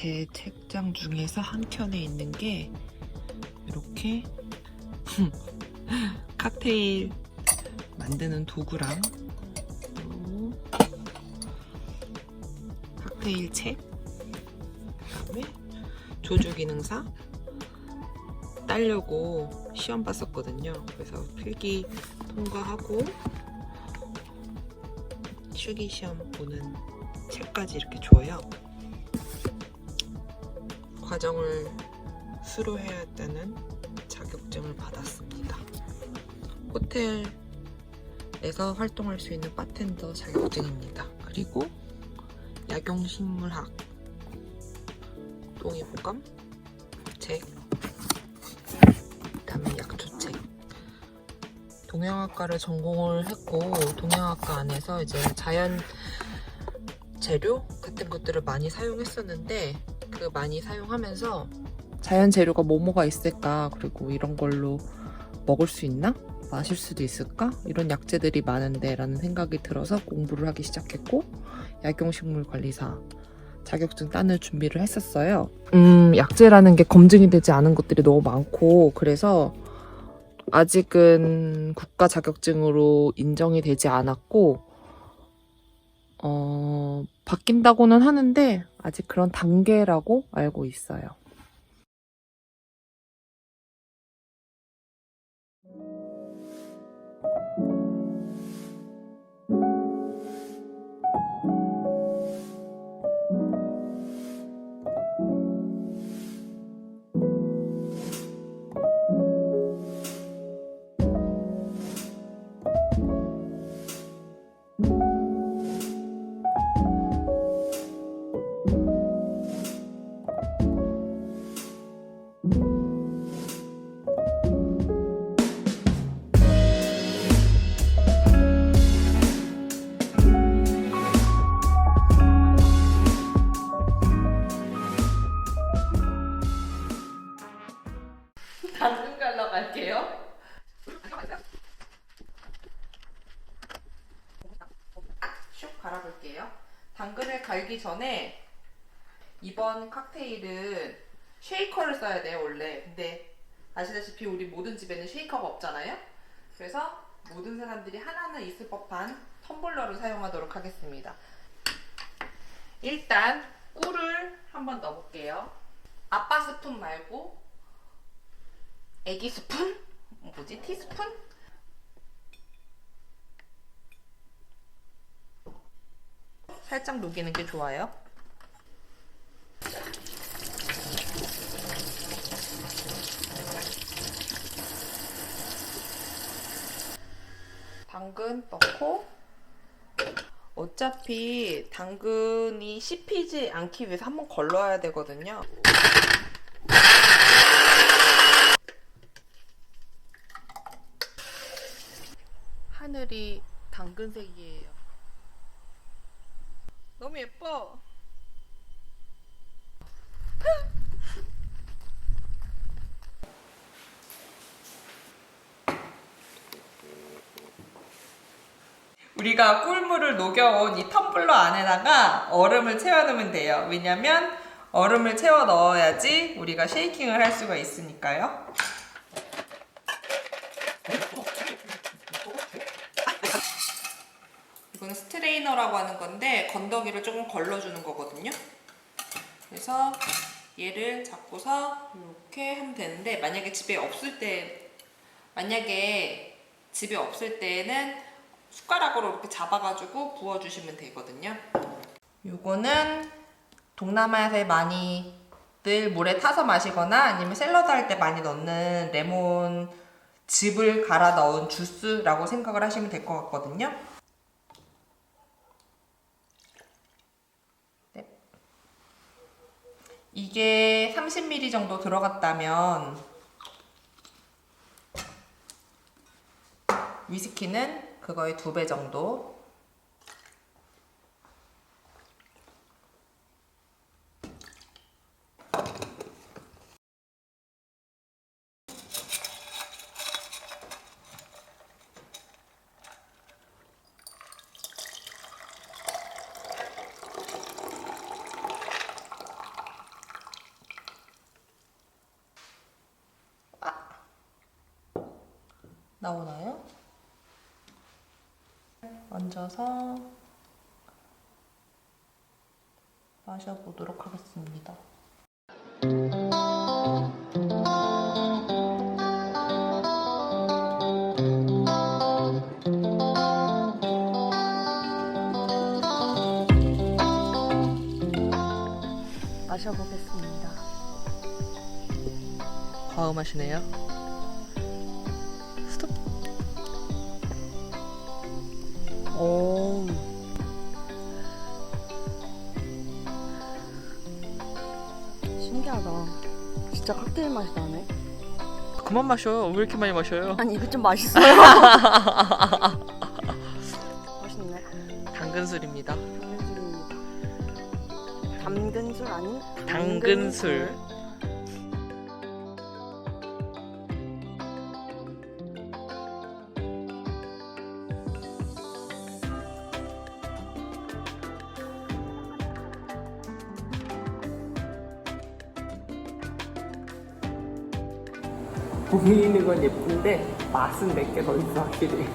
제 책장 중에서 한 켠에 있는 게 이렇게 칵테일 만드는 도구랑 또 칵테일 책 그다음에 조주 기능사 따려고 시험 봤었거든요. 그래서 필기 통과하고 실기 시험 보는 책까지 이렇게 줘요. 과정을 수료해야 했다는 자격증을 받았습니다. 호텔에서 활동할 수 있는 바텐더 자격증입니다. 그리고 약용식물학 동의보감 책 동양학과를 전공을 했고 동양학과 안에서 이제 자연 재료 같은 것들을 많이 사용했었는데 그 많이 사용하면서 자연 재료가 뭐뭐가 있을까? 그리고 이런 걸로 먹을 수 있나? 마실 수도 있을까? 이런 약재들이 많은데 라는 생각이 들어서 공부를 하기 시작했고 약용식물 관리사 자격증 따는 준비를 했었어요. 음, 약재라는 게 검증이 되지 않은 것들이 너무 많고 그래서 아직은 국가 자격증으로 인정이 되지 않았고 어, 바뀐다고는 하는데 아직 그런 단계라고 알고 있어요. 갈아볼게요. 당근을 갈기 전에 이번 칵테일은 쉐이커를 써야 돼요, 원래. 근데 아시다시피 우리 모든 집에는 쉐이커가 없잖아요? 그래서 모든 사람들이 하나는 있을 법한 텀블러를 사용하도록 하겠습니다. 일단 꿀을 한번 넣어볼게요. 아빠 스푼 말고 애기 스푼? 뭐지? 티스푼? 살짝 녹이는 게 좋아요. 당근 넣고 어차피 당근이 씹히지 않기 위해서 한번 걸러야 되거든요. 하늘이 당근색이에요. 너무 예뻐. 우리가 꿀물을 녹여온 이 텀블러 안에다가 얼음을 채워 넣으면 돼요. 왜냐면 얼음을 채워 넣어야지 우리가 쉐이킹을 할 수가 있으니까요. 이거는 스트레이너라고 하는 건데 건더기를 조금 걸러주는 거거든요. 그래서 얘를 잡고서 이렇게 하면 되는데 만약에 집에 없을 때 만약에 집에 없을 때는 숟가락으로 이렇게 잡아가지고 부어주시면 되거든요. 요거는 동남아에서 많이 늘 물에 타서 마시거나 아니면 샐러드 할 때 많이 넣는 레몬 즙을 갈아 넣은 주스라고 생각을 하시면 될 것 같거든요. 이게 30ml 정도 들어갔다면 위스키는 그거의 두 배 정도 나오나요? 얹어서 마셔보도록 하겠습니다. 마셔보겠습니다. 과음하시네요. 오. 신기하다. 진짜 칵테일 맛이 나네. 그만 마셔. 왜 이렇게 많이 마셔요? 아니 이거 좀 맛있어요. 맛있네. 당근술입니다. 당근술입니다. 담근술 아닌 당근술. 보이는 건 예쁜데 맛은 내게 더 있어 확실히